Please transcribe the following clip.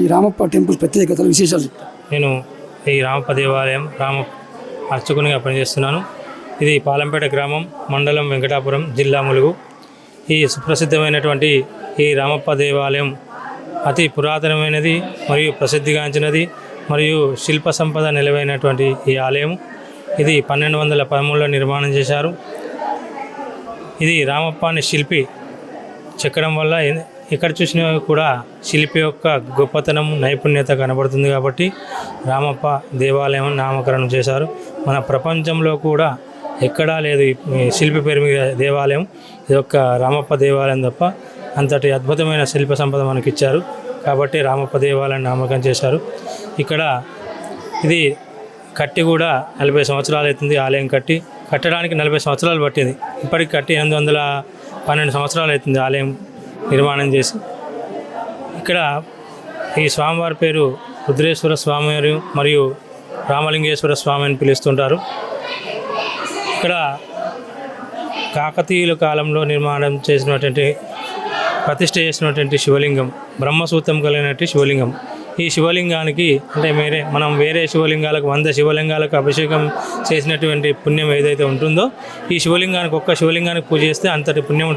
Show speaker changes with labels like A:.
A: ఈ రామప్ప టెంపుల్ ప్రత్యేకతలు విశేషాలు
B: నేను ఈ రామప్ప దేవాలయం రామ అర్చకునిగా పనిచేస్తున్నాను. ఇది పాలంపేట గ్రామం మండలం వెంకటాపురం జిల్లా ములుగు. ఈ సుప్రసిద్ధమైనటువంటి ఈ రామప్ప దేవాలయం అతి పురాతనమైనది మరియు ప్రసిద్ధిగాంచినది మరియు శిల్ప సంపద నిలవైనటువంటి ఈ ఆలయం ఇది పన్నెండు వందల పదమూడులో నిర్మాణం చేశారు. ఇది రామప్ప అనే శిల్పి చెక్కడం వల్ల ఎక్కడ చూసినా కూడా శిల్పి యొక్క గొప్పతనం నైపుణ్యత కనబడుతుంది కాబట్టి రామప్ప దేవాలయం నామకరణం చేశారు. మన ప్రపంచంలో కూడా ఎక్కడా లేదు శిల్పి పేరు మీద దేవాలయం. ఇది ఒక్క రామప్ప దేవాలయం తప్ప అంతటి అద్భుతమైన శిల్ప సంపద మనకి ఇచ్చారు కాబట్టి రామప్ప దేవాలయం నామకం చేశారు. ఇక్కడ ఇది కట్టి కూడా నలభై సంవత్సరాలు అవుతుంది. ఆలయం కట్టి కట్టడానికి నలభై సంవత్సరాలు పట్టింది. ఇప్పటికి కట్టి ఎనిమిది వందల పన్నెండు సంవత్సరాలు అవుతుంది ఆలయం నిర్మాణం చేసి ఇక్కడ ఈ స్వామివారి పేరు రుద్రేశ్వర స్వామివారు మరియు రామలింగేశ్వర స్వామి అని పిలుస్తుంటారు. ఇక్కడ కాకతీయుల కాలంలో నిర్మాణం చేసినటువంటి ప్రతిష్ట చేసినటువంటి శివలింగం బ్రహ్మసూత్రం కలిగినటువంటి శివలింగం. ఈ శివలింగానికి అంటే వేరే మనం వేరే శివలింగాలకు వంద శివలింగాలకు అభిషేకం చేసినటువంటి పుణ్యం ఏదైతే ఉంటుందో ఈ శివలింగానికి ఒక్క శివలింగానికి పూజ చేస్తే అంతటి పుణ్యం